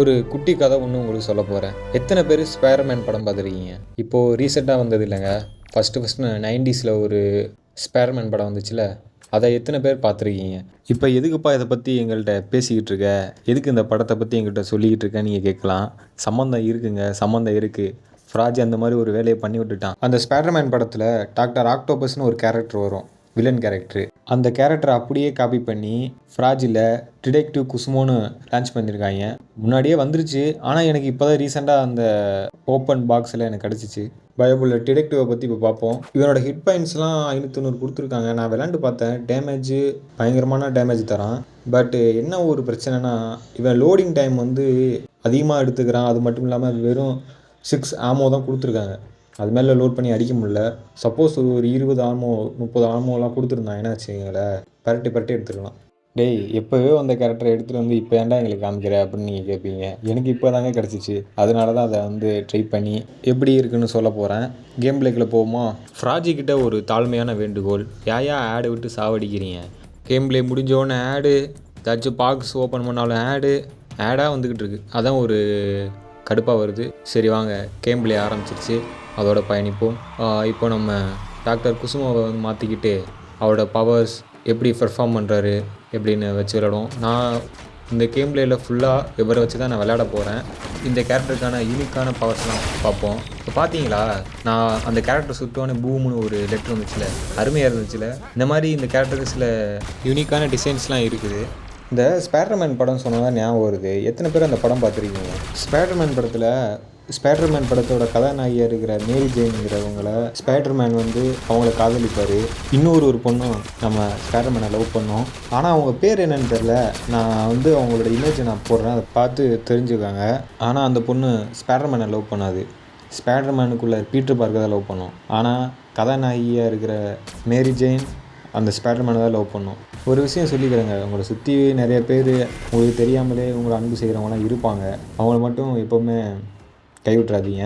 ஒரு குட்டி கதை ஒன்று உங்களுக்கு சொல்ல போகிறேன் எத்தனை பேர் ஸ்பேர்மேன் படம் பார்த்துருக்கீங்க? இப்போது ரீசெண்டாக வந்தது இல்லைங்க. ஃபஸ்ட்டு ஃபஸ்ட்டு நைன்டிஸில் ஒரு ஸ்பேர்மேன் படம் வந்துச்சுல. அதை எத்தனை பேர் பார்த்துருக்கீங்க? இப்போ எதுக்குப்பா இதை பற்றி எங்கள்கிட்ட பேசிக்கிட்டு இருக்க? எதுக்கு இந்த படத்தை பற்றி எங்கள்கிட்ட சொல்லிக்கிட்டு இருக்க? நீங்கள் கேட்கலாம். சம்மந்தம் இருக்குங்க. சம்மந்தம் இருக்குது ஃப்ராஜ் அந்த மாதிரி ஒரு வேலையை பண்ணி விட்டுட்டான். அந்த ஸ்பைடர்மேன் படத்தில் டாக்டர் ஆக்டோபஸ்னு ஒரு கேரக்டர் வரும். வில்லன் கேரக்டர் அந்த கேரக்டரை அப்படியே காப்பி பண்ணி ஃப்ராஜில் டிடெக்டிவ் குசுமோன்னு லான்ச் பண்ணியிருக்காங்க முன்னாடியே வந்துருச்சு. ஆனால் எனக்கு இப்போ தான் ரீசெண்டாக அந்த ஓப்பன் பாக்ஸில் எனக்கு கிடச்சிச்சு. பயபுள்ள டிடெக்டிவை பற்றி இப்போ பார்ப்போம். இவனோட ஹிட் பாயிண்ட்ஸ்லாம் ஐநூற்றி கொடுத்துருக்காங்க. நான் விளாண்டு பார்த்தேன். டேமேஜ் பயங்கரமான டேமேஜ் தரான். பட் என்ன ஒரு பிரச்சனைனா இவன் லோடிங் டைம் வந்து அதிகமாக எடுத்துக்கிறான். அது மட்டும் இல்லாமல் வெறும் சிக்ஸ் ஆமோ தான் கொடுத்துருக்காங்க. அது மேலே லோட் பண்ணி அடிக்க முடியல. சப்போஸ் ஒரு இருபது ஆல்மோ முப்பது ஆல்மோலாம் கொடுத்துருந்தான் என்ன வச்சுங்களேன் பரட்டி பரட்டி எடுத்துக்கலாம் டேய் எப்போவே அந்த கேரக்டரை எடுத்துகிட்டு வந்து இப்போ ஏன்டா எங்களுக்கு காமிக்கிற அப்படின்னு நீங்கள் கேட்பீங்க எனக்கு இப்போ தாங்க கிடச்சிச்சு. அதனால தான் அதை வந்து ட்ரை பண்ணி எப்படி இருக்குன்னு சொல்ல போகிறேன் கேம் பிளேக்கில் போவோமா? ஃப்ராஜி கிட்ட ஒரு தாழ்மையான வேண்டுகோள். யாயா ஆடை விட்டு சாவடிக்கிறீங்க. கேம் பிளே முடிஞ்சோடனே ஆடு ஏதாச்சும் பாக்ஸ் ஓப்பன் பண்ணாலும் ஆடு ஆடாக வந்துக்கிட்டு இருக்கு. அதான் ஒரு கடுப்பாக வருது. சரி வாங்க கேம் பிளே ஆரம்பிச்சிருச்சு. அதோட பயணிப்போம். இப்போ நம்ம டாக்டர் குசுமாவை வந்து மாற்றிக்கிட்டு அவரோட பவர்ஸ் எப்படி பெர்ஃபார்ம் பண்ணுறாரு எப்படின்னு வச்சு விளாடுவோம் நான் இந்த கேம் பிளேயில் ஃபுல்லாக இவரை வச்சு தான் நான் விளையாட போகிறேன் இந்த கேரக்டருக்கான யூனிக்கான பவர்ஸ்லாம் பார்ப்போம். இப்போ பார்த்தீங்களா நான் அந்த கேரக்டர் சுட்டோன்னே பூம்னு ஒரு லெட்டர் வந்துச்சுல அருமையாக இருந்துச்சுல. இந்த மாதிரி இந்த கேரக்டருக்கு சில யூனிக்கான டிசைன்ஸ்லாம் இருக்குது. இந்த ஸ்பைடர்மேன் படம் சொன்னதான் ஞாபகம் வருது. எத்தனை பேர் அந்த படம் பார்த்துருக்கீங்க? ஸ்பைடர்மேன் படத்தில் ஸ்பைடர்மேன் படத்தோட கதாநாயகியாக இருக்கிற மேரி ஜெயின்ங்கிறவங்கள ஸ்பைடர்மேன் வந்து அவங்கள காதலிப்பார். இன்னொரு ஒரு பொண்ணும் நம்ம ஸ்பைடர்மேனை லவ் பண்ணோம். ஆனால் அவங்க பேர் என்னன்னு தெரில நான் வந்து அவங்களோட இமேஜை நான் போடுறேன். அதை பார்த்து தெரிஞ்சுக்காங்க. ஆனால் அந்த பொண்ணு ஸ்பைடர்மேனை லவ் பண்ணாது. ஸ்பைடர்மேனுக்குள்ளே பீட்டர் பார்க்க தான் லவ் பண்ணும். ஆனால் கதாநாயகியாக இருக்கிற மேரி ஜெயின் அந்த ஸ்பைடர்மேனை தான் லவ் பண்ணும். ஒரு விஷயம் சொல்லிக்கிறேங்க உங்களை சுற்றி நிறைய பேர் உங்களுக்கு தெரியாமலே உங்களை அன்பு செய்கிறவங்களாம் இருப்பாங்க. அவங்கள மட்டும் எப்போவுமே கைவிட்றாதீங்க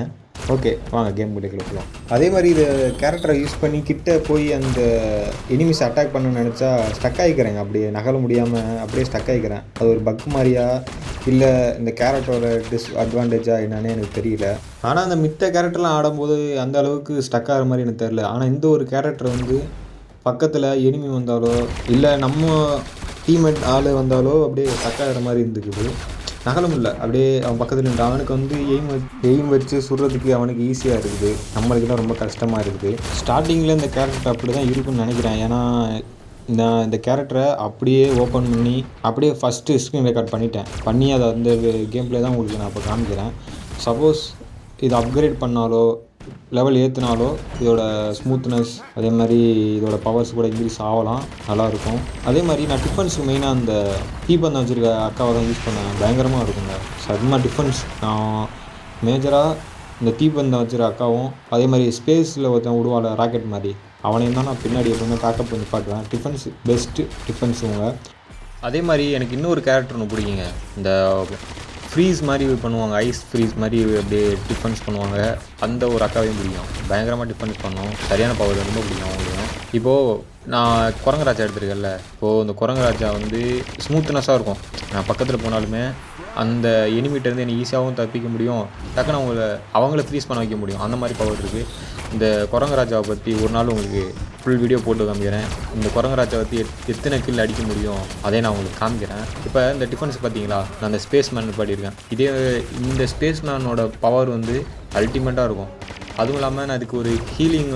ஓகே வாங்க கேம் பிள்ளைக்குள்ள போகலாம் அதே மாதிரி இதை கேரக்டரை யூஸ் பண்ணி கிட்ட போய் அந்த எனிமிஸ் அட்டாக் பண்ணணும்னு நினச்சா ஸ்டக் ஆகிக்கிறேங்க அப்படியே நகல முடியாமல் அப்படியே ஸ்டக் ஆகிக்கிறேன் அது ஒரு பக் மாதிரியா? இல்லை இந்த கேரக்டரோட டிஸ் அட்வான்டேஜாக என்னன்னு எனக்கு தெரியல. ஆனால் அந்த மித்த கேரக்டர்லாம் ஆடும்போது அந்த அளவுக்கு ஸ்டக் ஆகிற மாதிரி எனக்கு தெரில ஆனால் இந்த ஒரு கேரக்டர் வந்து பக்கத்தில் எனிமி வந்தாலோ இல்லை நம்ம டீம்மேட் ஆள் வந்தாலோ அப்படியே தக்காகிற மாதிரி இருந்துக்குது. நகலம் இல்லை அப்படியே அவன் பக்கத்தில் நின்று அவனுக்கு வந்து எய்ம் எய்ம் வச்சு சுடுறதுக்கு அவனுக்கு ஈஸியாக இருக்குது. நம்மளுக்கு தான் ரொம்ப கஷ்டமாக இருக்குது. ஸ்டார்டிங்கில் இந்த கேரக்டர் அப்படி தான் இருக்குன்னு நினைக்கிறேன். ஏன்னா நான் இந்த கேரக்டரை அப்படியே ஓப்பன் பண்ணி அப்படியே ஃபஸ்ட்டு ஸ்க்ரீன் ரெக்கார்ட் பண்ணிட்டேன். பண்ணி அதை அந்த கேம் பிளே தான் உங்களுக்கு நான் இப்போ காமிக்கிறேன். சப்போஸ் இதை அப்கிரேட் பண்ணாலோ லெவல் ஏற்றினாலோ இதோட ஸ்மூத்னஸ் அதே மாதிரி இதோட பவர்ஸ் கூட இன்க்ரீஸ் ஆகலாம். நல்லாயிருக்கும். அதே மாதிரி நான் டிஃபன்ஸுக்கு மெயினாக அந்த தீபந்தம் வச்சுருக்க அக்காவை தான் யூஸ் பண்ணேன். பயங்கரமாக இருக்குங்க. சடனாக டிஃபன்ஸ் நான் மேஜராக இந்த தீபந்தம் வச்சுருக்க அக்காவும் அதே மாதிரி ஸ்பேஸில் ஒருத்தன் விடுவாள் ராக்கெட் மாதிரி. அவனையும் தான் நான் பின்னாடி எப்பவுமே பேக்கப் பண்ணி பாட்டுவேன் டிஃபன்ஸ் பெஸ்ட்டு டிஃபன்ஸ் அதே மாதிரி எனக்கு இன்னொரு கேரக்டர் ஒன்று பிடிக்குங்க. இந்த ஃப்ரீஸ் மாதிரி பண்ணுவாங்க ஐஸ் ஃப்ரீஸ் மாதிரி அப்படியே டிஃபன்ஸ் பண்ணுவாங்க. அந்த ஒரு அக்காவையும் பிடிக்கும். பயங்கரமாக டிஃபன்ஸ் பண்ணும். சரியான பவர் ரொம்ப பிடிக்கும் அவங்களையும் இப்போது நான் குரங்கராஜா எடுத்திருக்கேன்ல. இப்போது இந்த குரங்கராஜா வந்து ஸ்மூத்னஸாக இருக்கும். நான் பக்கத்தில் போனாலுமே அந்த எனிமிட்டேருந்து என்னை ஈஸியாகவும் தப்பிக்க முடியும். டக்குன்னு அவங்கள அவங்கள ஃப்ரீஸ் பண்ண வைக்க முடியும். அந்த மாதிரி பவர் இருக்குது இந்த குரங்கராஜாவை பற்றி ஒரு நாள் உங்களுக்கு ஃபுல் வீடியோ போட்டு காமிக்கிறேன். இந்த குரங்கராஜா பற்றி எத்தனை கில் அடிக்க முடியும் அதே நான் உங்களுக்கு காமிக்கிறேன். இப்போ இந்த டிஃபென்ஸ் பார்த்தீங்களா நான் அந்த ஸ்பேஸ் மேன் பாடியிருக்கேன். இதே இந்த ஸ்பேஸ் மேனோட பவர் வந்து அல்டிமேட்டாக இருக்கும். அதுவும் இல்லாமல் நான் அதுக்கு ஒரு ஹீலிங்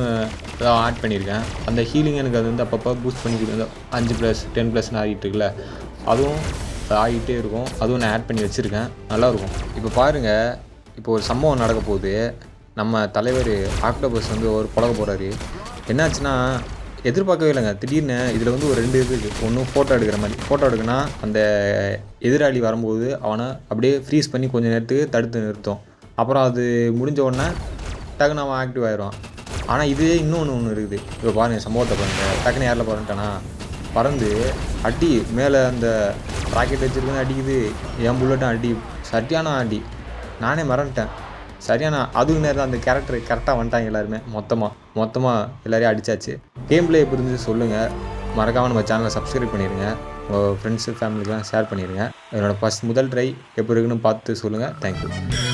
ஆட் பண்ணியிருக்கேன். அந்த ஹீலிங் எனக்கு அது வந்து அப்பப்போ பூஸ்ட் பண்ணிக்கிட்டு அஞ்சு ப்ளஸ் டென் ப்ளஸ்னு ஆகிட்டு இருக்குல்ல அதுவும் ஆகிட்டே இருக்கும். அதுவும் நான் ஆட் பண்ணி வச்சுருக்கேன். நல்லாயிருக்கும் இப்போ பாருங்கள் இப்போ ஒரு சம்பவம் நடக்க போகுது. நம்ம தலைவர் ஆக்டோபஸ் வந்து ஒரு புழக போகிறாரு என்னாச்சுன்னா எதிர்பார்க்கவே இல்லைங்க. திடீர்னு இதில் வந்து ஒரு ரெண்டு இது இருக்குது ஒன்று ஃபோட்டோ எடுக்கிற மாதிரி. ஃபோட்டோ எடுக்குன்னா அந்த எதிராளி வரும்போது அவனை அப்படியே ஃப்ரீஸ் பண்ணி கொஞ்சம் நேரத்துக்கு தடுத்து நிறுத்தும். அப்புறம் அது முடிஞ்ச உடனே டக்குன்னு அவன் ஆக்டிவ் ஆயிடுவான். ஆனால் இதே இன்னொன்று ஒன்று இருக்குது. இப்போ பாருங்கள் சம்பவத்தை பாருங்கள் டக்குன்னு யாரில் பறந்துட்டானா? பறந்து அடி மேலே அந்த ராக்கெட் வச்சுருக்கேன் அடிக்குது. என் புல்லட்டும் அடி. சட்டியான அடி. நானே மறந்துட்டேன். சரியான அதுக்கு நேரம் அந்த கேரக்டர் கரெக்டாக வந்துட்டாங்க எல்லாருமே. மொத்தமாக மொத்தமாக எல்லாரையும் அடித்தாச்சு கேம் பிளே எப்படி இருந்துச்சு சொல்லுங்கள் மறக்காமல் நம்ம சேனலை சப்ஸ்கிரைப் பண்ணிடுங்க உங்கள் ஃப்ரெண்ட்ஸு ஃபேமிலிக்கெலாம் ஷேர் பண்ணிடுங்க என்னோடய ஃபஸ்ட் முதல் ட்ரை எப்படி இருக்குன்னு பார்த்து சொல்லுங்கள் தேங்க்யூ